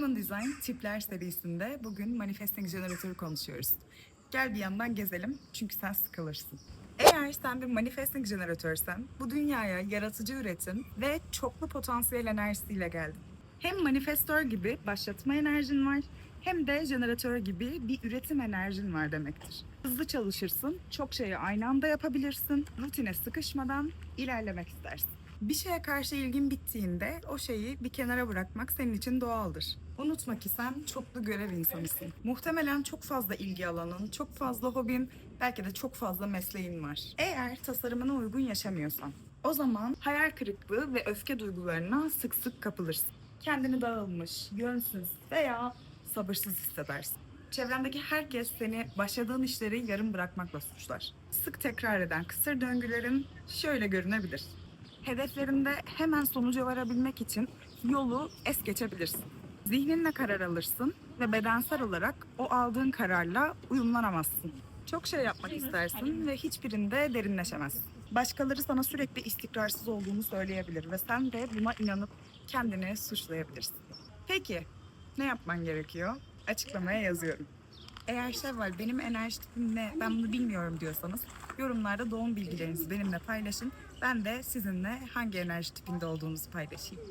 Human Design Tipler serisinde bugün Manifesting Generator'ı konuşuyoruz. Gel bir yandan gezelim çünkü sen sıkılırsın. Eğer sen bir Manifesting Generator'sen bu dünyaya yaratıcı üretim ve çoklu potansiyel enerjisiyle geldin. Hem manifestör gibi başlatma enerjin var hem de jeneratör gibi bir üretim enerjin var demektir. Hızlı çalışırsın, çok şeyi aynı anda yapabilirsin, rutine sıkışmadan ilerlemek istersin. Bir şeye karşı ilgin bittiğinde o şeyi bir kenara bırakmak senin için doğaldır. Unutma ki sen çoklu görev insanısın. Muhtemelen çok fazla ilgi alanın, çok fazla hobin, belki de çok fazla mesleğin var. Eğer tasarımına uygun yaşamıyorsan, o zaman hayal kırıklığı ve öfke duygularına sık sık kapılırsın. Kendini dağılmış, yönsüz veya sabırsız hissedersin. Çevrendeki herkes seni başladığın işleri yarım bırakmakla suçlar. Sık tekrar eden kısır döngülerin şöyle görünebilir. Hedeflerinde hemen sonuca varabilmek için yolu es geçebilirsin. Zihninle karar alırsın ve bedensel olarak o aldığın kararla uyumlanamazsın. Çok şey yapmak istersin ve hiçbirinde derinleşemezsin. Başkaları sana sürekli istikrarsız olduğunu söyleyebilir ve sen de buna inanıp kendini suçlayabilirsin. Peki, ne yapman gerekiyor? Açıklamaya yazıyorum. Eğer Şevval benim enerji tipim ne ben bunu bilmiyorum diyorsanız yorumlarda doğum bilgilerinizi benimle paylaşın. Ben de sizinle hangi enerji tipinde olduğunuzu paylaşayım.